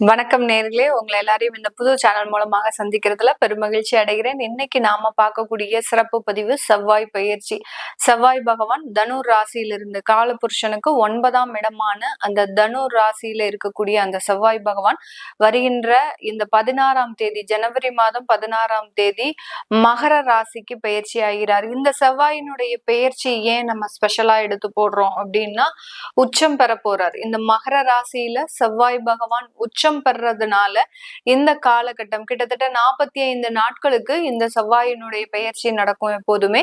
வணக்கம் நேர்களே. உங்களை எல்லாரையும் இந்த புது சேனல் மூலமாக சந்திக்கிறதுல பெருமகிழ்ச்சி அடைகிறேன். இன்னைக்கு நாம பார்க்கக்கூடிய சிறப்பு பதிவு செவ்வாய் பயிற்சி. செவ்வாய் பகவான் தனுர் ராசியிலிருந்து காலபுருஷனுக்கு ஒன்பதாம் இடமான அந்த தனுர் ராசியில இருக்கக்கூடிய அந்த செவ்வாய் பகவான் வருகின்ற இந்த பதினாறாம் தேதி ஜனவரி மாதம் பதினாறாம் தேதி மகர ராசிக்கு பயிற்சி ஆகிறார். இந்த செவ்வாயினுடைய பயிற்சி ஏன் நம்ம ஸ்பெஷலா எடுத்து போடுறோம் அப்படின்னா உச்சம் பெற போறார் இந்த மகர ராசியில செவ்வாய் பகவான் உச்சம் பெறதுனால இந்த காலகட்டம் கிட்டத்தட்ட நாற்பத்தி ஐந்து நாட்களுக்கு இந்த செவ்வாயினுடைய பயிற்சி நடக்கும் எப்போதுமே.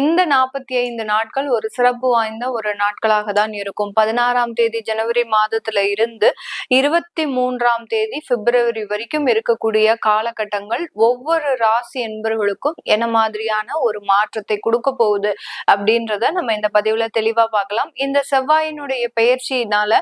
இந்த நாற்பத்தி ஐந்து நாட்கள் ஒரு சிறப்பு வாய்ந்த ஒரு நாட்களாக தான் இருக்கும். பதினாறாம் தேதி ஜனவரி மாதத்துல இருந்து இருபத்தி மூன்றாம் தேதி பிப்ரவரி வரைக்கும் இருக்கக்கூடிய காலகட்டங்கள் ஒவ்வொரு ராசி என்பவர்களுக்கும் என்ன மாதிரியான ஒரு மாற்றத்தை கொடுக்க போகுது அப்படின்றத நம்ம இந்த பதிவுல தெளிவா பார்க்கலாம். இந்த செவ்வாயினுடைய பயிற்சியினால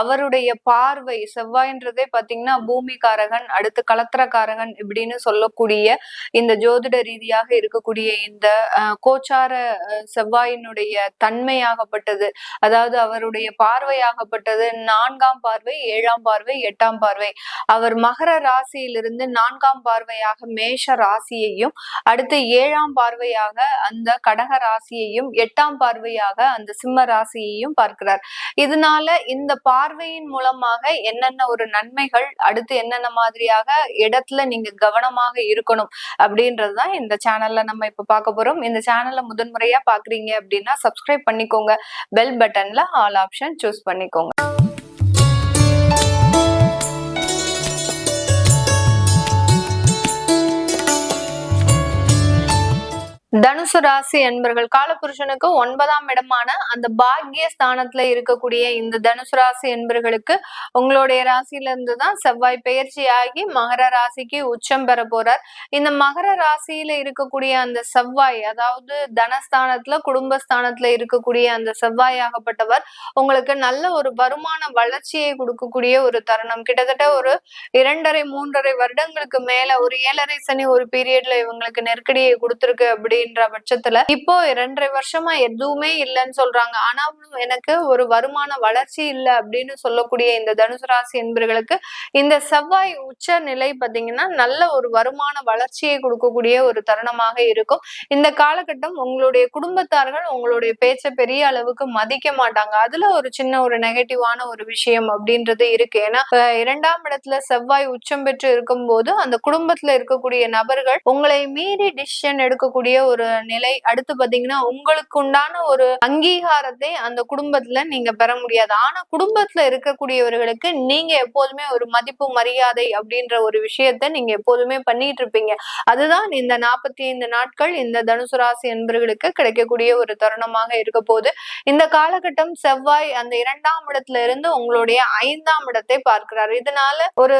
அவருடைய பார்வை செவ்வாயின்றதே பாத்தீங்கன்னா பூமிகாரகன் அடுத்து கலத்திரக்காரகன் இப்படின்னு சொல்லக்கூடிய இந்த ஜோதிட ரீதியாக இருக்கக்கூடிய இந்த கோச்சார செவ்வாயினுடைய தன்மையாகப்பட்டது. அதாவது அவருடைய பார்வையாகப்பட்டது நான்காம் பார்வை ஏழாம் பார்வை எட்டாம் பார்வை. அவர் மகர ராசியிலிருந்து நான்காம் பார்வையாக மேஷ ராசியையும் அடுத்து ஏழாம் பார்வையாக அந்த கடக ராசியையும் எட்டாம் பார்வையாக அந்த சிம்ம ராசியையும் பார்க்கிறார். இதனால இந்த பார்வையின் மூலமாக என்னென்ன ஒரு நன்மை நன்மைகள் அடுத்து என்னென்ன மாதிரியாக இடத்துல நீங்க கவனமாக இருக்கணும் அப்படின்றதுதான் இந்த சேனல்ல நம்ம இப்ப பார்க்க போறோம். இந்த சேனல்ல முதன்முறையா பாக்குறீங்க அப்படின்னா சப்ஸ்கிரைப் பண்ணிக்கோங்க. பெல் பட்டன்ல ஆல் ஆப்ஷன் சூஸ் பண்ணிக்கோங்க. தனுசு ராசி என்பர்கள் காலபுருஷனுக்கு ஒன்பதாம் இடமான அந்த பாக்கிய ஸ்தானத்துல இருக்கக்கூடிய இந்த தனுசு ராசி என்பர்களுக்கு உங்களுடைய ராசியில இருந்து தான் செவ்வாய் பயிற்சி ஆகி மகர ராசிக்கு உச்சம் பெற போறார். இந்த மகர ராசியில இருக்கக்கூடிய அந்த செவ்வாய் அதாவது தனஸ்தானத்துல குடும்பஸ்தானத்துல இருக்கக்கூடிய அந்த செவ்வாய் ஆகப்பட்டவர் உங்களுக்கு நல்ல ஒரு வருமான வளர்ச்சியை கொடுக்கக்கூடிய ஒரு தருணம். கிட்டத்தட்ட ஒரு இரண்டரை மூன்றரை வருடங்களுக்கு மேல ஒரு ஏழரை சனி ஒரு பீரியட்ல இவங்களுக்கு நெருக்கடியை கொடுத்துருக்கு அப்படி அப்படின்ற பட்சத்துல இப்போ இரண்டரை வருஷமா எதுவுமே இல்லைன்னு சொல்றாங்க. ஆனாலும் எனக்கு ஒரு வருமான வளர்ச்சி இல்லை அப்படின்னு சொல்லக்கூடிய இந்த தனுசு ராசி என்பர்களுக்கு இந்த செவ்வாய் உச்ச நிலை பாத்தீங்கன்னா நல்ல ஒரு வருமான வளர்ச்சியை கொடுக்கக்கூடிய ஒரு தருணமாக இருக்கும். இந்த காலகட்டம் உங்களுடைய குடும்பத்தார்கள் உங்களுடைய பேச்சை பெரிய அளவுக்கு மதிக்க மாட்டாங்க. அதுல ஒரு சின்ன ஒரு நெகட்டிவான ஒரு விஷயம் அப்படின்றது இருக்கு. ஏன்னா இரண்டாம் இடத்துல செவ்வாய் உச்சம் பெற்று இருக்கும் போது அந்த குடும்பத்துல இருக்கக்கூடிய நபர்கள் உங்களை மீறி டிசிஷன் எடுக்கக்கூடிய ஒரு நிலை. அடுத்து பாத்தீங்கன்னா உங்களுக்கு உண்டான ஒரு அங்கீகாரத்தை அந்த குடும்பத்துல நீங்க பெற முடியாது. ஆனா குடும்பத்துல இருக்கக்கூடியவர்களுக்கு நீங்க எப்போதுமே ஒரு மதிப்பு மரியாதை அப்படின்ற ஒரு விஷயத்த நீங்க எப்போதுமே பண்ணிட்டு இருப்பீங்க. அதுதான் இந்த நாற்பத்தி ஐந்து நாட்கள் இந்த தனுசு ராசி என்பவர்களுக்கு கிடைக்கக்கூடிய ஒரு தருணமாக இருக்க போது இந்த காலகட்டம் செவ்வாய் அந்த இரண்டாம் இடத்துல இருந்து உங்களுடைய ஐந்தாம் இடத்தை பார்க்கிறார். இதனால ஒரு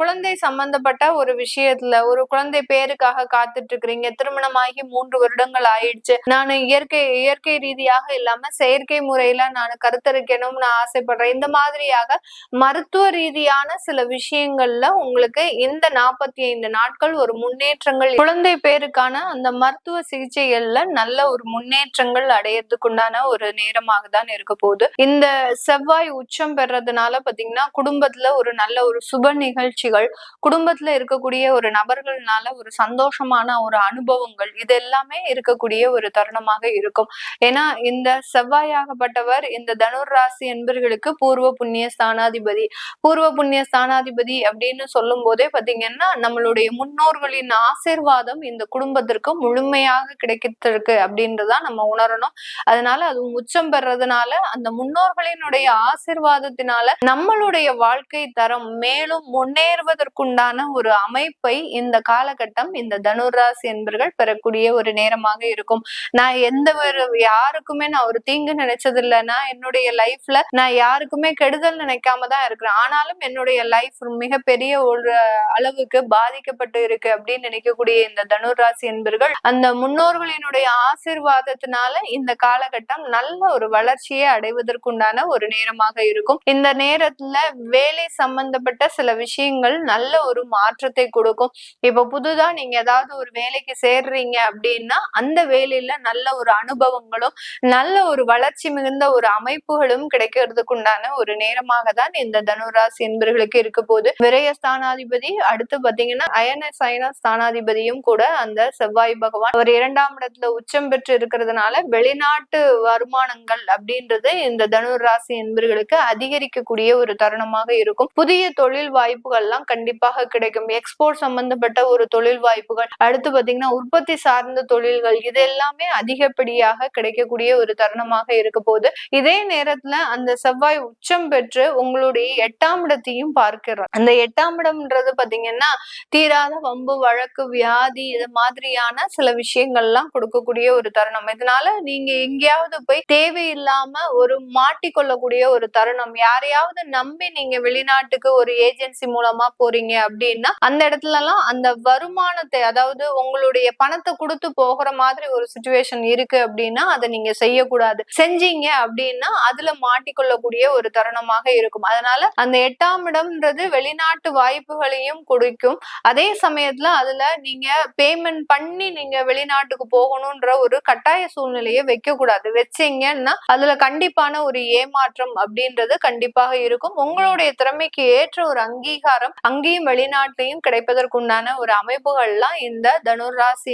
குழந்தை சம்பந்தப்பட்ட ஒரு விஷயத்துல ஒரு குழந்தை பேருக்காக காத்துட்டு இருக்கிறீங்க. திருமணமாகி மூன்று வருடங்கள் ஆயிடுச்சு. நான் இயற்கை இயற்கை ரீதியாக இல்லாம செயற்கை முறையில நான் கருத்தரிக்கணும்னு ஆசைப்படுறேன். இந்த மாதிரியாக மருத்துவ ரீதியான சில விஷயங்கள்ல உங்களுக்கு இந்த நாற்பத்தி ஐந்து நாட்கள் ஒரு முன்னேற்றங்கள் குழந்தை பேருக்கான அந்த மருத்துவ சிகிச்சைகள்ல நல்ல ஒரு முன்னேற்றங்கள் அடையறதுக்குண்டான ஒரு நேரமாக தான் இருக்க போகுது. இந்த செவ்வாய் உச்சம் பெறதுனால பாத்தீங்கன்னா குடும்பத்துல ஒரு நல்ல ஒரு சுப நிகழ்ச்சிகள் குடும்பத்துல இருக்கக்கூடிய ஒரு நபர்கள்னால ஒரு சந்தோஷமான ஒரு அனுபவங்கள் இது எல்லாமே இருக்கக்கூடிய ஒரு தருணமாக இருக்கும். ஏன்னா இந்த செவ்வாயாகப்பட்டவர் இந்த தனுர் ராசி என்பர்களுக்கு பூர்வ புண்ணிய ஸ்தானாதிபதி. பூர்வ புண்ணிய ஸ்தானாதிபதி அப்படின்னு சொல்லும் போதே பாத்தீங்கன்னா நம்மளுடைய முன்னோர்களின் ஆசீர்வாதம் இந்த குடும்பத்திற்கு முழுமையாக கிடைக்கிறதுக்கு அப்படின்றதான் நம்ம உணரணும். அதனால அது உச்சம் பெறதுனால அந்த முன்னோர்களினுடைய ஆசிர்வாதத்தினால நம்மளுடைய வாழ்க்கை தரம் மேலும் முன்னேறுவதற்குண்டான ஒரு அமைப்பை இந்த காலகட்டம் இந்த தனுராசி என்பர்கள் பெறக்கூடிய ஒரு நேரமாக இருக்கும். நான் எந்த ஒரு யாருக்குமே நான் ஒரு தீங்கு நினைச்சது இல்லைன்னா என்னுடைய லைஃப்ல நான் யாருக்குமே கெடுதல் நினைக்காம தான் இருக்கிறேன். ஆனாலும் என்னுடைய லைஃப் மிகப்பெரிய ஒரு அளவுக்கு பாதிக்கப்பட்டு இருக்கு அப்படின்னு நினைக்கக்கூடிய இந்த தனுராசி என்பர்கள் அந்த முன்னோர்களினுடைய ஆசீர்வாதத்தினால இந்த காலகட்டம் நல்ல ஒரு வளர்ச்சியை அடைவதற்குண்டான ஒரு நேரமாக இருக்கும். இந்த நேரத்துல வேலை சம்பந்தப்பட்ட சில விஷயங்கள் நல்ல ஒரு மாற்றத்தை கொடுக்கும். இப்ப புதுதா நீங்க ஏதாவது ஒரு வேலைக்கு சேர்றீங்க அப்படின்னா அந்த வேலையில நல்ல ஒரு அனுபவங்களும் நல்ல ஒரு வளர்ச்சி மிகுந்த ஒரு அமைப்புகளும் கிடைக்கிறதுக்கு உண்டான ஒரு நேரமாக தான் இந்த தனுராசி என்பர்களுக்கு இருக்க போது விரய ஸ்தானாதிபதி அடுத்து பாத்தீங்கன்னா அயன சயன ஸ்தானாதிபதியும் கூட அந்த செவ்வாய் பகவான் ஒரு இரண்டாம் இடத்துல உச்சம் பெற்று இருக்கிறதுனால வெளிநாட்டு வருமானங்கள் அப்படின்றது இந்த தனுர் ராசி என்பர்களுக்கு அதிகரிக்கக்கூடிய ஒரு தருணமாக இருக்கும். புதிய தொழில் வாய்ப்புகள்லாம் கண்டிப்பாக கிடைக்கும். எக்ஸ்போர்ட் சம்பந்தப்பட்ட ஒரு தொழில் வாய்ப்புகள் அடுத்து பாத்தீங்கன்னா உற்பத்தி சார்ந்த தொழில்கள் இது எல்லாமே அதிகப்படியாக கிடைக்கக்கூடிய ஒரு தருணமாக இருக்க போது இதே நேரத்துல அந்த செவ்வாய் உச்சம் பெற்று உங்களுடைய எட்டாம் இடத்தையும் பார்க்கிறார் அந்த எட்டாம் இடம்ன்றது பாத்தீங்கன்னா தீராத வம்பு வழக்கு வியாதி இது மாதிரியான சில விஷயங்கள்லாம் கொடுக்கக்கூடிய ஒரு தருணம். இதனால நீங்க எங்கேயாவது போய் தேவையில்லாம ஒரு மாட்டிக்கொள்ளக்கூடிய ஒரு தருணம். யாரையாவது நம்பி நீங்க வெளிநாட்டுக்கு ஒரு ஏஜென்சி மூலமா போறீங்க அப்படின்னா அந்த இடத்துல எல்லாம் அந்த வருமானத்தை அதாவது உங்களுடைய பணத்தை கொடு கொடுத்து போகிற மாதிரி ஒரு சுச்சுவேஷன் இருக்கு அப்படின்னா அதை நீங்க செய்யக்கூடாது. செஞ்சீங்க அப்படின்னா அதுல மாட்டிக்கொள்ளக்கூடிய ஒரு தருணமாக இருக்கும். அதனால அந்த எட்டாம் இடம்ன்றது வெளிநாட்டு வாய்ப்புகளையும் கொடுக்கும். அதே சமயத்துல அதுல நீங்க பேமெண்ட் பண்ணி நீங்க வெளிநாட்டுக்கு போகணும்ன்ற ஒரு கட்டாய சூழ்நிலையை வைக்க கூடாது வச்சீங்கன்னா அதுல கண்டிப்பான ஒரு ஏமாற்றம் அப்படின்றது கண்டிப்பாக இருக்கும். உங்களுடைய திறமைக்கு ஏற்ற ஒரு அங்கீகாரம் அங்கேயும் வெளிநாட்டிலையும் கிடைப்பதற்குண்டான ஒரு அமைப்புகள்லாம் இந்த தனுர் ராசி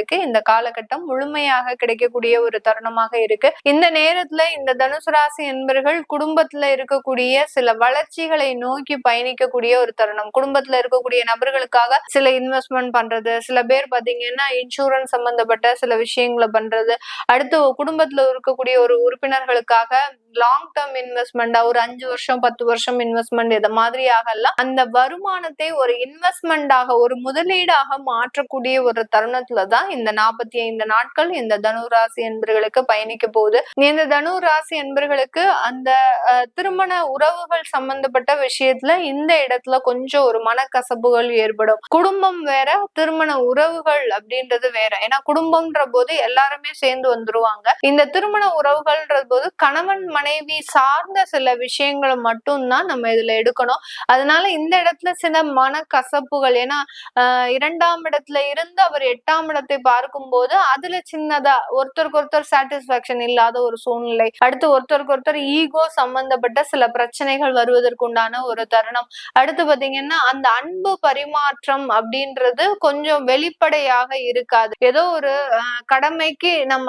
உங்களுக்கு இந்த காலகட்டம் முழுமையாக கிடைக்கக்கூடிய ஒரு தருணமாக இருக்கு. இந்த நேரத்துல இந்த தனுசு ராசி என்பர்கள் குடும்பத்துல இருக்கக்கூடிய சில வளர்ச்சிகளை நோக்கி பயணிக்கக்கூடிய ஒரு தருணம். குடும்பத்துல இருக்கக்கூடிய நபர்களுக்காக சில இன்வெஸ்ட்மெண்ட் பண்றது சில பேர் பாத்தீங்கன்னா இன்சூரன்ஸ் சம்பந்தப்பட்ட சில விஷயங்களை பண்றது அடுத்து குடும்பத்துல இருக்கக்கூடிய ஒரு உறுப்பினர்களுக்காக லாங் டேர்ம் இன்வெஸ்ட்மெண்டா ஒரு அஞ்சு வருஷம் பத்து வருஷம் இன்வெஸ்ட்மெண்ட் இதை மாதிரியாகலாம் அந்த வருமானத்தை ஒரு இன்வெஸ்ட்மெண்டாக ஒரு முதலீடாக மாற்றக்கூடிய ஒரு தருணத்துல தான் இந்த நாற்பத்தி ஐந்து நாட்கள் இந்த தனுராசி என்பர்களுக்கு பயணிக்க போகுது. இந்த தனுராசி என்பர்களுக்கு அந்த திருமண உறவுகள் சம்பந்தப்பட்ட விஷயத்துல இந்த இடத்துல கொஞ்சம் ஒரு மனக்கசப்புகள் ஏற்படும். குடும்பம் வேற திருமண உறவுகள் அப்படின்றது வேற. ஏன்னா குடும்பம்ன்ற போது எல்லாருமே சேர்ந்து வந்துருவாங்க. இந்த திருமண உறவுகள்ன்ற போது கணவன் மனைவி சார்ந்த சில விஷயங்களை மட்டும்தான் நம்ம இதுல எடுக்கணும். அதனால இந்த இடத்துல சில மனக்கசப்புகள் ஏன்னா இரண்டாம் இடத்துல இருந்து அவர் எட்டாம் இடத்தை பார்க்கும் போது அதுல சின்னதா ஒருத்தருக்கு ஒருத்தர் சாட்டிஸ்பாக்சன் இல்லாத ஒரு சூழ்நிலை அடுத்து ஒருத்தருக்கு ஒருத்தர் ஈகோ சம்பந்தப்பட்ட சில பிரச்சனைகள் வருவதற்குண்டான ஒரு தருணம். அடுத்து பாத்தீங்கன்னா அந்த அன்பு பரிமாற்றம் அப்படின்றது கொஞ்சம் வெளிப்படையாக இருக்காது. ஏதோ ஒரு கடமைக்கு நம்ம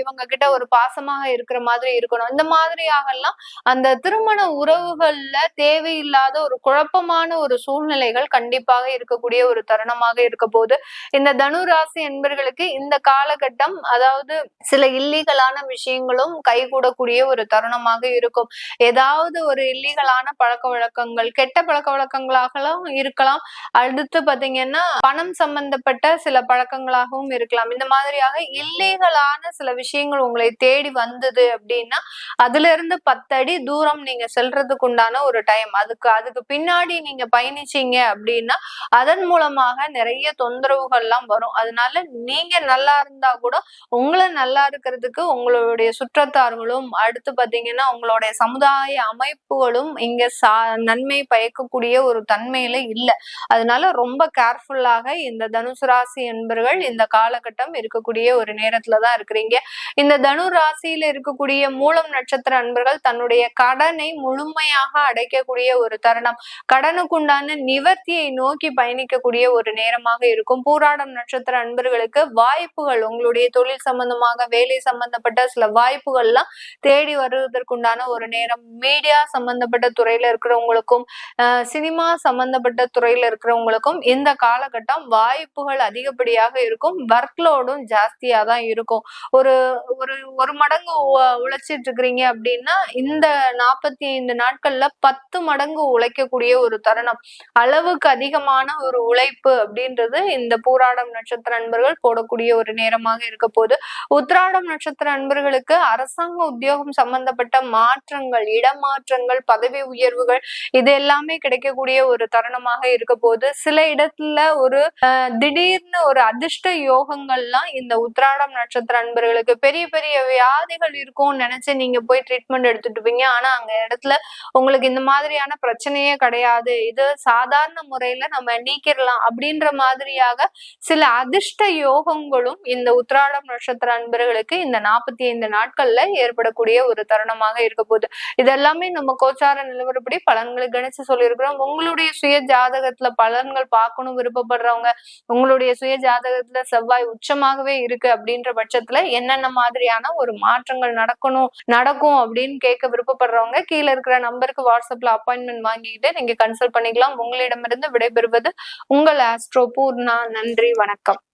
இவங்க கிட்ட ஒரு பாசமாக இருக்கிற மாதிரி இருக்கணும். இந்த மாதிரி மாதிரியாகலாம். அந்த திருமண உறவுகள்ல தேவையில்லாத ஒரு குழப்பமான ஒரு சூழ்நிலைகள் கண்டிப்பாக இருக்கக்கூடிய ஒரு தருணமாக இருக்க போது இந்த தனுராசி என்பர்களுக்கு இந்த காலகட்டம் அதாவது சில இல்லீகலான விஷயங்களும் கைகூடக்கூடிய ஒரு தருணமாக இருக்கும். ஏதாவது ஒரு இல்லீகலான பழக்க வழக்கங்கள் கெட்ட பழக்க வழக்கங்களாகவும் இருக்கலாம். அடுத்து பாத்தீங்கன்னா பணம் சம்பந்தப்பட்ட சில பழக்கங்களாகவும் இருக்கலாம். இந்த மாதிரியாக இல்லீகலான சில விஷயங்கள் உங்களை தேடி வந்தது அப்படின்னா அதுல இருந்து பத்தடி தூரம் நீங்க செல்றதுக்கு உண்டான ஒரு டைம் அதுக்கு அதுக்கு பின்னாடி நீங்க பயணிச்சீங்க அப்படின்னா அதன் மூலமாக நிறைய தொந்தரவுகள்லாம் வரும். அதனால நீங்க நல்லா இருந்தா கூட உங்களை நல்லா இருக்கிறதுக்கு உங்களுடைய சுற்றத்தார்களும் அடுத்து பாத்தீங்கன்னா உங்களுடைய சமுதாய அமைப்புகளும் இங்க சா நன்மை பயக்கக்கூடிய ஒரு தன்மையில இல்லை. அதனால ரொம்ப கேர்ஃபுல்லாக இந்த தனுசு ராசி என்பர்கள் இந்த காலகட்டம் இருக்கக்கூடிய ஒரு நேரத்துலதான் இருக்கிறீங்க. இந்த தனு ராசியில இருக்கக்கூடிய மூலம் நட்சத்திர அன்பர்கள் தன்னுடைய கடனை முழுமையாக அடைக்கக்கூடிய ஒரு தருணம். கடனுக்குண்டான நிவர்த்தியை நோக்கி பயணிக்கக்கூடிய ஒரு நேரமாக இருக்கும். பூராடம் நட்சத்திர அன்பர்களுக்கு வாய்ப்புகள் உங்களுடைய தொழில் சம்பந்தமாக வேலை சம்பந்தப்பட்ட சில வாய்ப்புகள்லாம் தேடி வருவதற்குண்டான ஒரு நேரம். மீடியா சம்பந்தப்பட்ட துறையில இருக்கிறவங்களுக்கும் சினிமா சம்பந்தப்பட்ட துறையில இருக்கிறவங்களுக்கும் இந்த காலகட்டம் வாய்ப்புகள் அதிகப்படியாக இருக்கும். ஒர்க்லோடும் ஜாஸ்தியா தான் இருக்கும். ஒரு ஒரு ஒரு மடங்கு உழைச்சிட்டு இருக்கிறீங்க அப்படின்னா இந்த நாற்பத்தி ஐந்து நாட்கள்ல பத்து மடங்கு உழைக்கக்கூடிய ஒரு தருணம். அளவுக்கு அதிகமான ஒரு உழைப்பு அப்படின்றது இந்த பூராடம் நட்சத்திர அன்பர்கள் போடக்கூடிய ஒரு நேரமாக இருக்க போது உத்ராடம் நட்சத்திர அன்பர்களுக்கு அரசாங்க உத்தியோகம் சம்பந்தப்பட்ட மாற்றங்கள் இடமாற்றங்கள் பதவி உயர்வுகள் இது எல்லாமே கிடைக்கக்கூடிய ஒரு தருணமாக இருக்க போது சில இடத்துல ஒரு திடீர்னு ஒரு அதிர்ஷ்ட யோகங்கள்லாம் இந்த உத்ராடம் நட்சத்திர அன்பர்களுக்கு பெரிய பெரிய வியாதிகள் இருக்கும்னு நினைச்சு நீங்க போய் போய் ட்ரீட்மெண்ட் எடுத்துட்டு ஆனா அங்க இடத்துல உங்களுக்கு இந்த மாதிரியான பிரச்சனையே கிடையாது. இது சாதாரண முறையில நம்ம நீக்கிடலாம் அப்படின்ற மாதிரியாக சில அதிர்ஷ்ட யோகங்களும் இந்த உத்ராடம் நட்சத்திர அன்பர்களுக்கு இந்த நாற்பத்தி ஐந்து நாட்கள்ல ஏற்படக்கூடிய ஒரு தருணமாக இருக்க போகுது. இதெல்லாமே நம்ம கோச்சார நிலவரப்படி பலன்களை கணிச்சு சொல்லியிருக்கிறோம். உங்களுடைய சுய ஜாதகத்துல பலன்கள் பார்க்கணும் விருப்பப்படுறவங்க உங்களுடைய சுய ஜாதகத்துல செவ்வாய் உச்சமாகவே இருக்கு அப்படின்ற பட்சத்துல என்னென்ன மாதிரியான ஒரு மாற்றங்கள் நடக்கணும் நடக்கும் அப்படின்னு கேட்க விருப்பப்படுறவங்க கீழே இருக்கிற நம்பருக்கு வாட்ஸ்அப்ல அப்பாயின்மெண்ட் வாங்கிக்கிட்டு நீங்க கன்சல்ட் பண்ணிக்கலாம். உங்களிடமிருந்து விடைபெறுவது உங்கள் ஆஸ்ட்ரோ பூர்ணா. நன்றி வணக்கம்.